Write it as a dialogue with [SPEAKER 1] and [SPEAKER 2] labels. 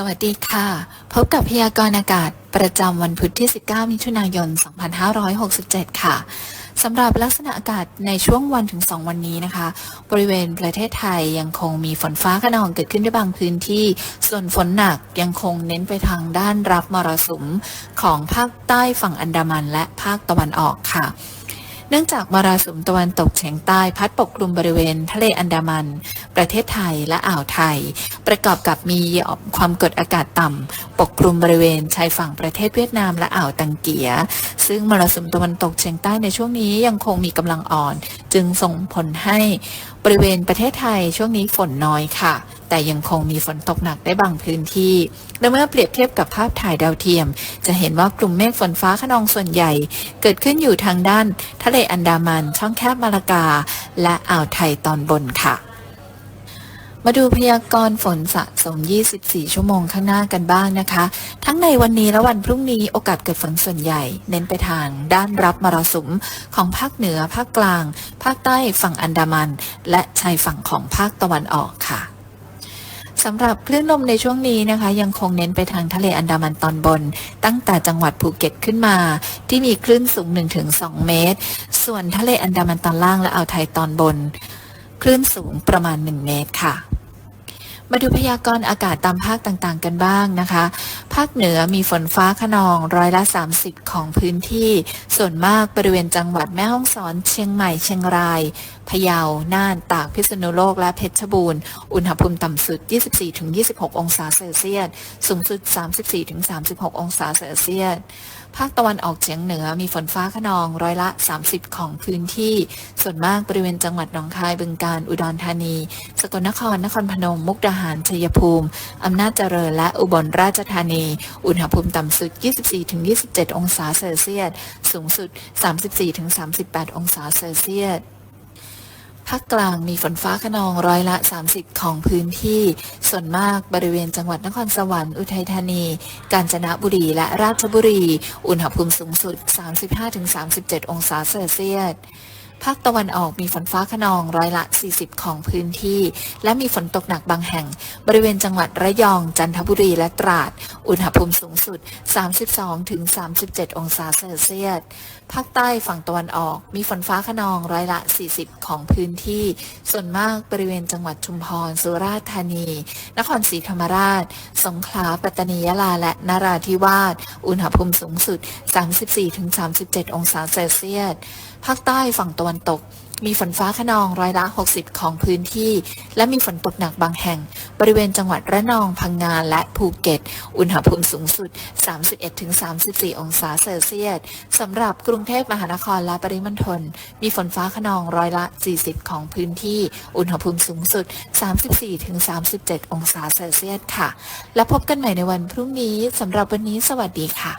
[SPEAKER 1] สวัสดีค่ะ พบกับพยากรณ์อากาศประจำวันพุธที่ 19 มิถุนายน 2567 ค่ะสำหรับลักษณะอากาศในช่วงวันถึง 2 วันนี้นะคะ บริเวณประเทศไทยยังคงมีฝนฟ้าขนองเกิดขึ้นในบางพื้นที่ ส่วนฝนหนักยังคงเน้นไปทางด้านรับมรสุมของภาคใต้ฝั่งอันดามันและภาคตะวันออกค่ะ เนื่องจากมรสุมตะวันตกเฉียงใต้พัดปกคลุมบริเวณทะเลอันดามัน ประเทศไทยและอ่าวไทย ประกอบกับมีความกดอากาศต่ำ ปกคลุมบริเวณชายฝั่งประเทศเวียดนามและอ่าวตังเกีย ซึ่งมรสุมตะวันตกเฉียงใต้ในช่วงนี้ยังคงมีกำลังอ่อน จึงส่งผลให้บริเวณประเทศไทยช่วงนี้ฝนน้อยค่ะ แต่ยังคงมีฝนตกหนักได้บางพื้นที่ และเมื่อเปรียบเทียบกับภาพถ่ายดาวเทียม จะเห็นว่ากลุ่มเมฆฝนฟ้าขนองส่วนใหญ่ เกิดขึ้นอยู่ทางด้าน ทะเลอันดามัน ช่องแคบมาลากา และอ่าวไทยตอนบนค่ะ มาดูพยากรณ์ฝนสะสม 24 ชั่วโมงข้างหน้ากันบ้างนะคะ ทั้งในวันนี้และวันพรุ่งนี้โอกาสเกิดฝนส่วนใหญ่ เน้นไปทางด้านรับมรสุมของภาคเหนือ ภาคกลาง ภาคใต้ฝั่งอันดามัน และชายฝั่งของภาคตะวันออกค่ะ สำหรับคลื่นลมในช่วงนี้นะคะ ยังคงเน้นไปทางทะเลอันดามันตอนบน ตั้งแต่จังหวัดภูเก็ตขึ้นมา ที่มีคลื่นสูง 1-2 เมตร ส่วนทะเลอันดามันตอนล่างและอ่าวไทยตอนบน คลื่นสูงประมาณ 1 เมตรค่ะ มาดูพยากรณ์อากาศตามภาคต่างๆ กันบ้างนะคะ ภาคเหนือมีฝนฟ้าขนองร้อยละ 30 ของพื้นที่ ส่วนมากบริเวณจังหวัดแม่ฮ่องสอน เชียงใหม่เชียงรายพะเยา น่าน ตาก พิษณุโลก และเพชรบูรณ์ อุณหภูมิต่ำสุด 24-26 องศาเซลเซียส สูงสุด 34-36 องศาเซลเซียส ภาคตะวันออกเฉียงเหนือมีฝนฟ้าขนองร้อยละ 30 ของพื้นที่ ส่วนมากบริเวณจังหวัดหนองคาย บึงกาฬ อุดรธานี สกลนคร นครพนม มุกดาหาร ชัยภูมิ อำนาจเจริญ และอุบลราชธานี อุณหภูมิต่ำสุด 24-27 องศาเซลเซียส สูงสุด 34-38 องศาเซลเซียส ภาคกลางมีฝนฟ้าขนองร้อยละ 30 ของพื้นที่ ส่วนมากบริเวณจังหวัดนครสวรรค์อุทัยธานี กาญจนบุรี และราชบุรี อุณหภูมิสูงสุด 35-37 องศาเซลเซียส ภาคตะวันออกมีฝนฟ้าขนองร้อยละ 40 ของพื้นที่ และมีฝนตกหนักบางแห่ง บริเวณจังหวัดระยอง จันทบุรีและตราด อุณหภูมิสูงสุด 32-37 องศาเซลเซียส ภาคใต้ฝั่งตะวันออกมีฝนฟ้าขนองร้อยละ 40 ของพื้นที่ ส่วนมากบริเวณจังหวัดชุมพร สุราษฎร์ธานี นครศรีธรรมราช สงขลา ปัตตานียะลา และนราธิวาส อุณหภูมิสูงสุด 34-37 องศาเซลเซียส ภาคใต้ฝั่งตะวันตก มีฝนฟ้าขนองร้อยละ 60 ของพื้นที่ และมีฝนตกหนักบางแห่ง บริเวณจังหวัดระนองพังงาและภูเก็ต อุณหภูมิสูงสุด 31-34 องศาเซลเซียสสำหรับกรุงเทพมหานครและปริมณฑลมีฝนฟ้าขนองร้อยละ 40 ของพื้นที่ อุณหภูมิสูงสุด 34-37 องศาเซลเซียสค่ะ และพบกันใหม่ในวันพรุ่งนี้สำหรับวันนี้สวัสดีค่ะ